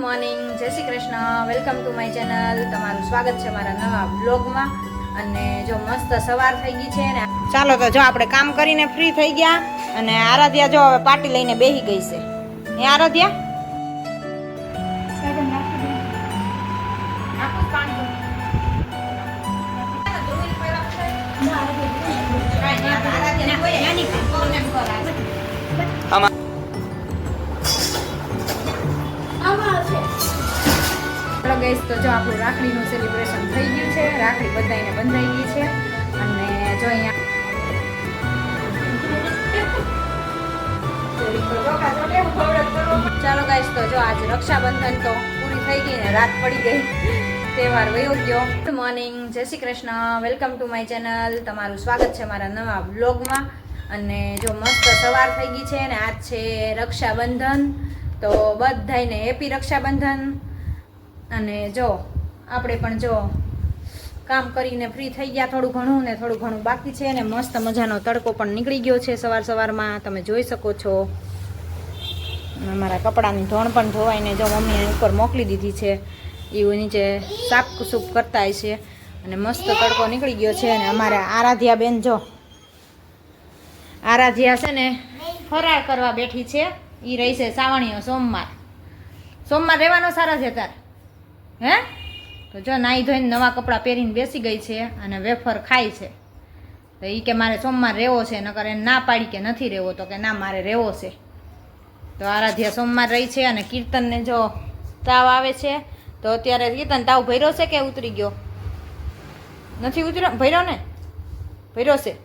Morning Jai Shri Krishna welcome to my channel તમારું સ્વાગત છે મારા નવા બ્લોગમાં અને જો મસ્ત સવાર થઈ ગઈ છે ને ચાલો તો જો આપણે કામ કરીને ફ્રી થઈ ગયા અને આરાધ્યા જો હવે પાર્ટી લઈને બેહી ગઈ છે. એ આરાધ્યા? ચાલો ગઈશ તો જો આપણું રાખડીનું સેલિબ્રેશન થઈ ગયું છે રાખડી બધાને બંધાઈ ગઈ છે. અને જો અહીંયા ચાલો ગાઈશ તો જો આજ રક્ષાબંધન તો પૂરી થઈ ગઈ ને રાત પડી ગઈ. તહેવાર વયો ગયો. Good morning Jai Shri Krishna. Welcome to my channel તમારું સ્વાગત છે મારા નવા બ્લોગમાં અને જો મસ્ત સવાર થઈ ગઈ છે ને આજ છે રક્ષાબંધન. તો બધાને હેપી રક્ષાબંધન. અને જો, આપણે પણ જો કામ કરીને ફ્રી થઈ ગયા થોડું ઘણું ને થોડું ઘણું બાકી છે ને મસ્ત મજાનો તડકો પણ નીકળી ગયો છે સવાર સવારમાં. તમે જોઈ શકો છો. અમારા કપડાની ધોણ પણ ધોવાઈને જો મમ્મીએ ઉપર મોકલી દીધી છે. એવું નીચે સાફ સૂફ કરતા છે. અને મસ્ત તડકો નીકળી ગયો છે અને અમારે આરાધ્યા બેન જો, આરાધ્યા છે ને ફરાર કરવા બેઠી છે. એ રહી છે સાવણીઓ સોમવાર. સોમવાર રહેવાનો સારા છે તાર. હે? તો જો નાહી ધોઈને નવા કપડાં પહેરીને બેસી ગઈ છે અને વેફર ખાય છે. તો એ કે મારે સોમવાર રહેવો છે, નકર એને ના પાડી કે નથી રહેવો, તો કે ના, મારે રહેવો છે. તો આરાધ્યા સોમવાર રહી છે અને કીર્તનને જો તાવ આવે છે, તો અત્યારે કીર્તન તાવ ભર્યો છે કે ઉતરી ગયો? નથી ઉતર્યો? ભર્યો ને? ભર્યો છે?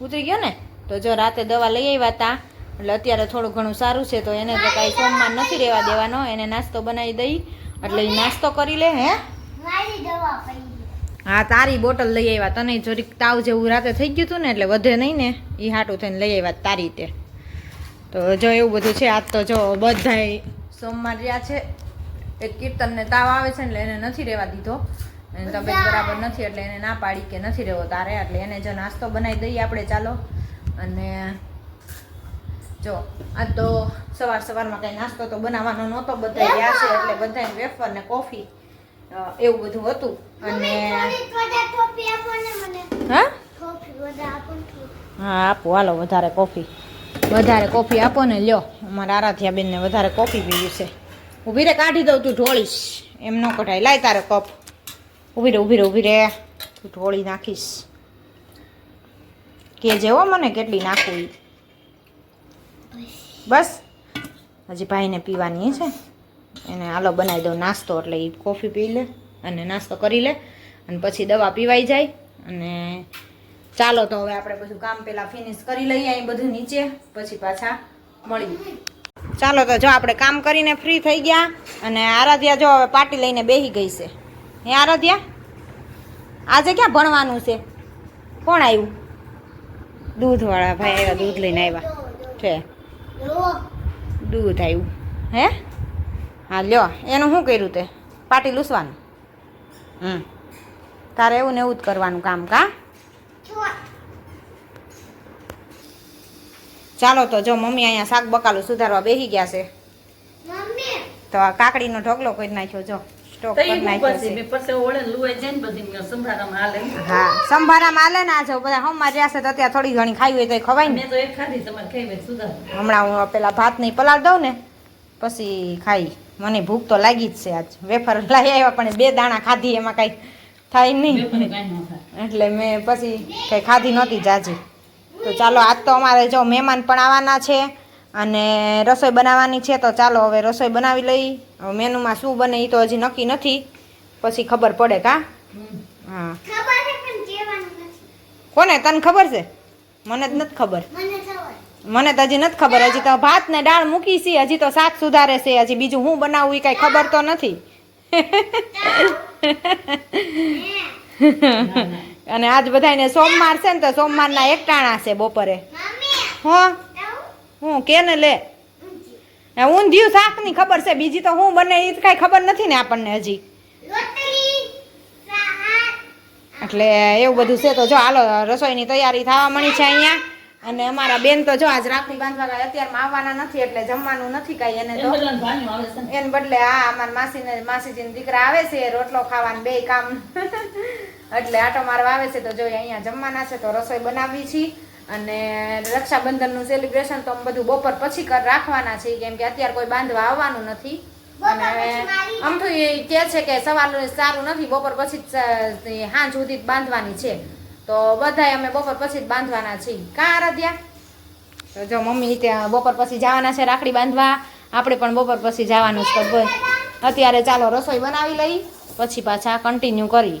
ઉતરી ગયો ને? તો જો રાતે દવા લઈ આવ્યા હતા એટલે અત્યારે થોડું ઘણું સારું છે, તો એને તો કાંઈ સોમવાર નથી રહેવા દેવાનો, એને નાસ્તો બનાવી દઈ એટલે એ નાસ્તો કરી લે હે? હા તારી બોટલ લઈ આવ્યા. તને જરીક તાવ જેવું રાતે થઈ ગયું હતું ને એટલે વધે નહીં ને. એ હાટું થઈને લઈ આવ્યા તારી તે. તો જો એવું બધું છે આજ તો જો બધાય સોમવાર રહ્યા છે. એક કીર્તનને તાવ આવે છે ને એટલે એને નથી રહેવા દીધો. એની તબિયત બરાબર નથી એટલે એને ના પાડી કે નથી રહેવો તારે. એટલે એને જો નાસ્તો બનાવી દઈએ આપણે ચાલો. અને જો આ તો સવાર સવારમાં કંઈ નાસ્તો તો બનાવવાનો નહોતો બધા ગયા છે એટલે બધાને વેફર ને કોફી એવું બધું હતું. અને હા? આપો હા આપો હાલો વધારે કોફી. વધારે કોફી આપો ને લ્યો. અમારા આરાધ્યા બેનને વધારે કોફી પીવી છે. ઊભી રે કાઢી દઉં તું ઢોળીશ. એમ ન કઢાય. લાય તારે કપ. ઊભી રે ઊભી રે ઊભી રે. તું ઢોળી નાખીશ. કે જેવો મને કેટલી નાખવું બસ. હજી ભાઈને પીવાની છે. એને હાલો બનાવી દઉં નાસ્તો, એટલે એ કોફી પી લે અને નાસ્તો કરી લે અને પછી દવા પીવાઈ જાય. અને ચાલો તો હવે આપણે બધું કામ પહેલાં ફિનિશ કરી લઈએ અહીં બધું નીચે, પછી પાછા મળીએ. ચાલો તો જો આપણે કામ કરીને ફ્રી થઈ ગયા અને આરાધ્યા જો હવે પાર્ટી લઈને બેસી ગઈ છે. હે આરાધ્યા? આજે ક્યાં ભણવાનું છે? કોણ આવ્યું દૂધવાળા ભાઈ આવ્યા, દૂધ લઈને આવ્યા. છે. દૂધ આવ્યું હે? હા લ્યો એનું શું કર્યું તે? પાટી લૂસવાનું. હમ. તારે એવું ને એવું જ કરવાનું કામ કા? ચાલો તો જો મમ્મી અહીંયા શાક બકાલું સુધારવા બેસી ગયા છે. તો આ કાકડીનો ઢોકલો કરી નાખ્યો જો. સ્ટોક કરી નાખ્યો હા સંભારામાં હાલે ને આજે. બધા હમણાં રહ્યા છે તો અત્યારે થોડી ઘણી ખાઈ હોય તો ખવાય ને. હમણાં હું પેલા ભાત નહીં પલાળ દઉં ને પછી ખાઈ. મને ભૂખ તો લાગી જ છે આજ. વેફર લાવી આવ્યા પણ બે દાણા ખાધી એમાં કાંઈ થાય નહીં. એટલે મેં પછી કંઈ ખાધી નહોતી જાજી તો ચાલો આજ તો અમારે જો મહેમાન પણ આવવાના છે. અને રસોઈ બનાવવાની છે તો ચાલો હવે રસોઈ બનાવી લઈ. હવે મેનુમાં શું બને એ તો હજી નક્કી નથી. પછી ખબર પડે કા? હા. કોને? તને ખબર છે? મને જ નથી ખબર. મને તો હજી નથી ખબર. હજી તો ભાત ને દાળ મૂકી છે. હજી તો શાક સુધારે છે. હજી બીજું હું બનાવું એ કાંઈ ખબર તો નથી. અને આજ બધાને સોમવાર છે ને તો સોમવારના એકટાણા છે બપોરે. હો? હું કે ને લે? એ ઊંધિયું શાકની ખબર છે બીજી તો હું બને એ કાંઈ ખબર નથી ને આપણને હજી. એટલે એવું બધું છે તો જો હાલો રસોઈની તૈયારી થવા મળી છે અહીંયા. અને અમારા બેન તો જો આજ રાખડી બાંધવા ગયા અત્યારમાં આવવાના નથી એટલે જમવાનું નથી કાંઈ એને તો. એને બદલે આ અમારા માસીને માસીજીને દીકરા આવે છે રોટલો ખાવાનું બે કામ. એટલે આટો મારવા આવે છે તો જો અહીંયા જમવાના છે તો રસોઈ બનાવી છે. અને રક્ષાબંધનનું સેલિબ્રેશન તો બધું બપોર પછી કર રાખવાના છે કેમ કે અત્યારે કોઈ બાંધવા આવવાનું નથી. અને અમથું એ કહે છે કે સવાર સારું નથી બપોર પછી જ સાંજ સુધી બાંધવાની છે. તો બધા અમે બપોર પછી જ બાંધવાના છીએ. કાં આરાધ્યા? તો જો મમ્મી ત્યાં બપોર પછી જવાના છે રાખડી બાંધવા. આપણે પણ બપોર પછી જવાનું છે બસ અત્યારે ચાલો રસોઈ બનાવી લઈ પછી પાછા કન્ટિન્યુ કરી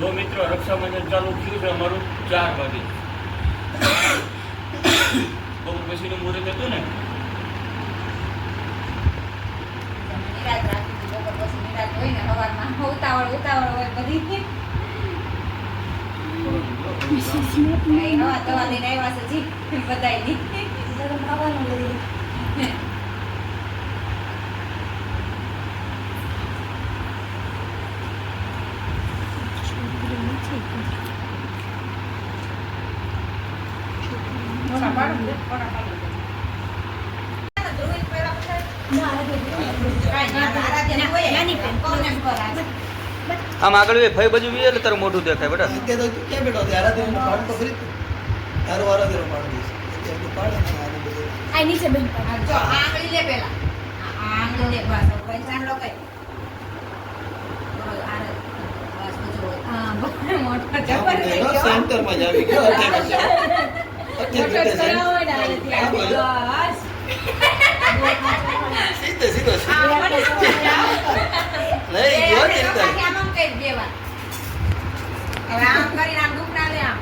જો મિત્રો રક્ષાબંધન ચાલુ થયું છે અમારું ચાર વાગે. બહુ પછીનું મુહૂર્ત હતું ને બપોર ને ઉતાવળ ઉતાવળ હોય બધી નવા દવા લઈને આવ્યા છે જી. બધાય દી આમ આગળ વે ફઈ બાજુ વી એટલે તારું મોઢું દેખાય બેટા કે તો ક્યાં બેઠો હતો? યાર, અત્યારે પાડ તો ખરી તારો વારો અત્યારે પાડ દઈશ. અત્યારે તું પાડ અને આને બધું. આંગળી લે પેલા આંગળી લે બસ પૈસા લો કઈ આ મોટો. સેન્ટરમાં જ આવી ગયો. સીધે સીધો. લઈ ગયો આમ દેવા. હવે આમ કરીને આમ લે આમ.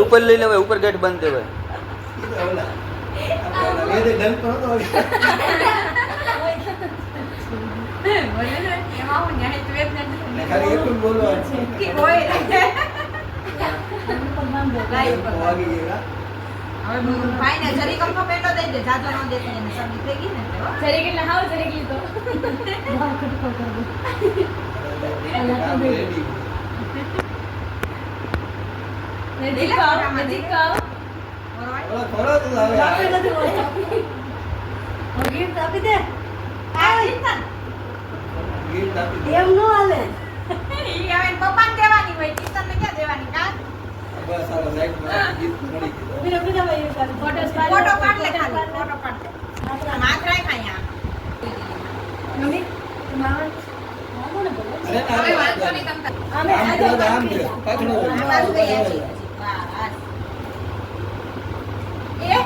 ઉપર લઈ લેવાય ઉપર ગેટ બંધ દેવાય Ay, nagdaan pa na बोलो ना कि हाँ हो गया है ट्वेल्थ ना निकाल के तुम बोलो कि कोई તમામ બોલાય પકડીએગા હવે ફાઈન જરી કમ પેટો દઈ દે જાજો ન દેતે ને સબ નીકળે ગઈ ને તો જરી કે લહાવ જરી કે તો બહુ કટ કર દો નજીક આવો નજીક આવો ખોરો તો હવે ગિફ્ટ આપી દે. ગીત આપી દે. એમ નો હાલે. ઈ હવે પપ્પાને દેવાની હોય કિશન ને ક્યાં દેવાની કા બસ આ લાઈટમાં ગીત મળી ગયું. ફોટો ફોટો પાડ લે ખાલી ફોટો પાડ લે. રાખ. અહીંયા. મમ્મી મામા અરે ના, વાંધો ના. નહીં તમ. આમ જો તો આમ છે. પાછળ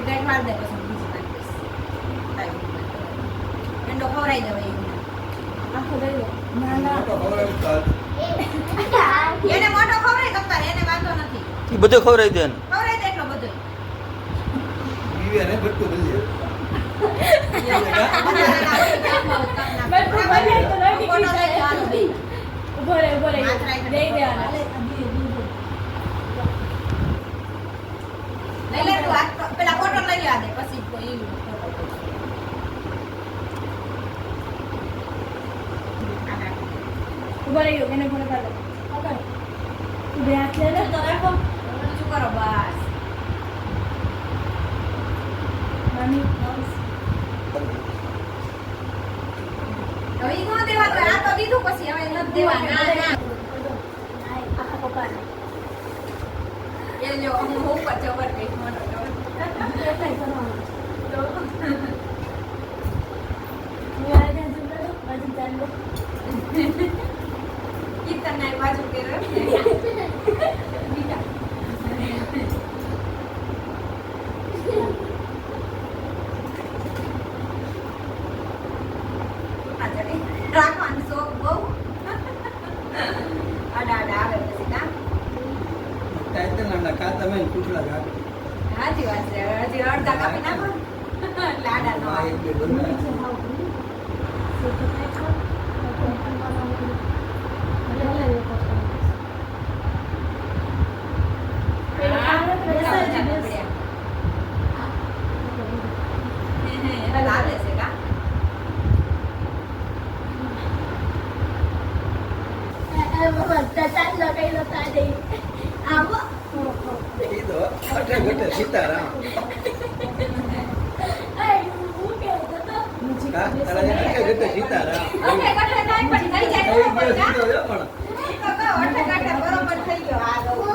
ગાંઠ માર દે ખવડાવી દેવાય તો એને વાંધો નથી એ બધું ખવડાવી દે ને ખવડાવી દે એટલો બધો બીવે ને ભટકું ભરી જાય. પેલા ફોટો લઈ લેવા દે પછી કોઈ શું કરો બસ હવે ઈ દેવાનું હોય. આ તો દીધું પછી હવે નથી દેવાનું ના ના એ લ્યો હું ઉપર જબર કઈ મોટો જબર ઈ તને બાજુ કર્યો રાખવાનું શોખ બહુ આડા આડા આવે પછી ના ટાઈટલ ના ખા તમે ને પૂછડા ખા. હાજી વાત છે હવે હજી અડધા કાપી નાખો એટલે આડા નો આ આવે. એક બે બંને. હા, બધા બધા પડ્યા. હે, હે, એને લાગે છે કા ઈ તો અઠે ઘટે સીતારામ. કા? તારા જે અઠે ઘટે સીતારામ. ઓકે કટલે થાય પણ થઈ જાય થઈ બરોબર ગયો કા? સીધો જો પણ. ઈ તો કહો, અટે કાંટે બરોબર થઈ ગયો આ લોકો.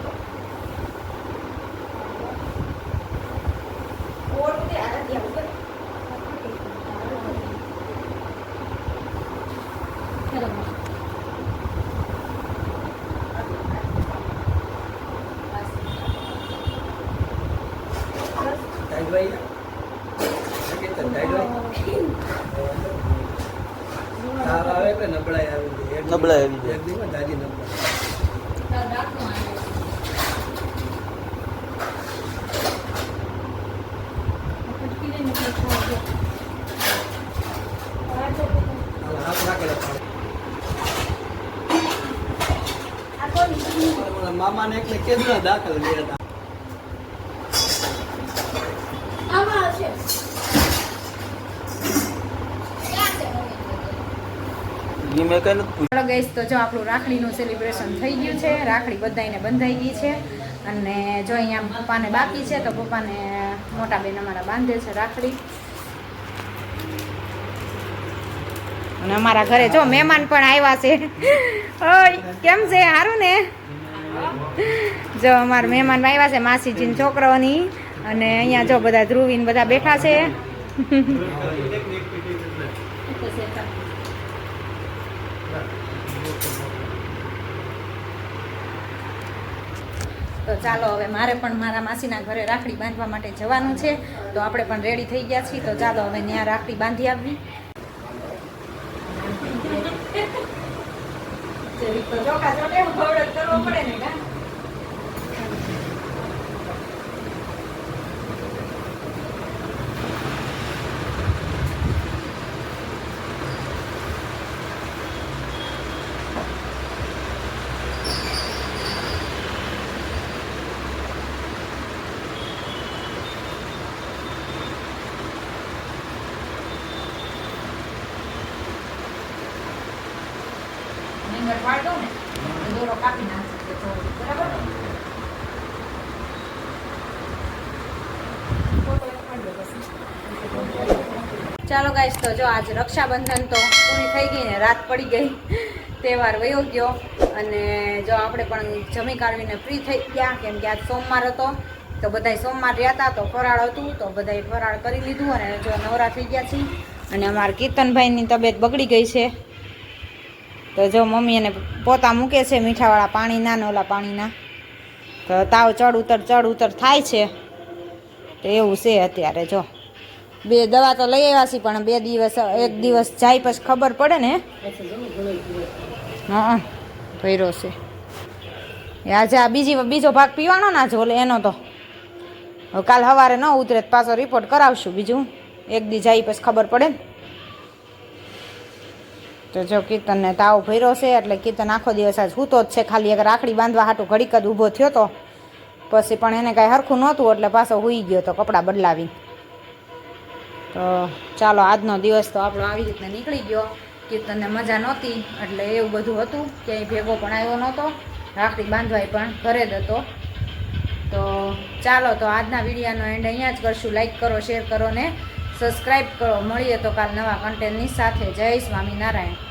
ઓળું દે, આ નથી આવતું. ટાઈટ વાઈ ગયા? લાગે છે ટાઈટ વાઈ? તાવ આવે એટલે નબળાઈ આવી જાય. એક નબળાઈ આવી જાય. એક દિવસમાં દાદી નબળાઈ. તાર રાખો આને. હાલ હાથ રાખેલા પાડે. મારા મામાને એકને કેદુના દાખલ ગયા હતા. ચાલો ગઈશ તો જો આપણું રાખડીનું સેલિબ્રેશન થઈ ગયું છે. રાખડી બધાને બંધાઈ ગઈ છે. અને જો અહીંયા પપ્પાને બાકી છે તો પપ્પાને મોટા બેન અમારા બાંધે છે રાખડી. અને અમારા ઘરે જો મહેમાન પણ આવ્યા છે. ઓય કેમ છે? સારું ને? જો અમારા મહેમાન આવ્યા છે, માસીજીના છોકરાઓની. અને અહીંયા જો બધા ધ્રુવીને બધા બેઠા છે. તો ચાલો હવે મારે પણ મારા માસીના ઘરે રાખડી બાંધવા માટે જવાનું છે. તો આપણે પણ રેડી થઈ ગયા છીએ. તો ચાલો હવે ત્યાં રાખડી બાંધી આવવી જરીક તો ચોખા ચોટે એવું ખવડે કરવો પડે ને કા? રીંગણ વાળ દઉં ને તો દોરો કાપી નાખશે તો બરાબર ચાલો ગાઈસ તો જો આજ રક્ષાબંધન તો પૂરી થઈ ગઈ ને રાત પડી ગઈ. તહેવાર વયો ગયો અને જો આપણે પણ જમી કાઢવીને ફ્રી થઈ ગયા, કેમ કે આજ સોમવાર હતો. તો બધાય સોમવાર રહ્યા હતા તો ફરાળ હતું, તો બધાય ફરાળ કરી લીધું અને જો નવરા થઈ ગયા છીએ. અને અમારા કીર્તનભાઈની તબિયત બગડી ગઈ છે. તો જો મમ્મી એને પોતા મૂકે છે મીઠાવાળા પાણીના ને ઓલા પાણીના, તો તાવ ચડ ઉતર ચડ ઉતર થાય છે. તો એવું છે અત્યારે, જો. બે દવા તો લઈ આવ્યા છીએ, પણ બે દિવસ, એક દિવસ જાય પછી ખબર પડે ને. હા ભર્યો છે. આજે આ બીજી, બીજો ભાગ પીવાનો ના જો એનો તો. કાલ સવારે ન ઉતરે પાછો રિપોર્ટ કરાવશું બીજું. એક દી જાય પછી ખબર પડે ને. તો જો કીર્તનને તાવ ભર્યો છે, એટલે કીર્તન આખો દિવસ આજ સૂતો જ છે. ખાલી એક રાખડી બાંધવા હાટું ઘડીક જ ઊભો થયો તો. પછી પણ એને કાંઈ હરખું નહોતું, એટલે પાછો હુઈ ગયો તો કપડાં બદલાવી તો ચાલો, આજનો દિવસ તો આપણો આવી રીતના નીકળી ગયો. કીર્તનને મજા નહોતી, એટલે એવું બધું હતું. ક્યાંય ભેગો પણ આવ્યો નહોતો. રાખડી બાંધવાય પણ ઘરે જ હતો. તો ચાલો, તો આજના વિડીયાનો એન્ડ અહીંયા જ કરશું. લાઈક કરો શેર કરો ને સબસ્ક્રાઈબ કરો. મળીએ તો કાલ નવા કન્ટેન્ટની સાથે. જય સ્વામિનારાયણ.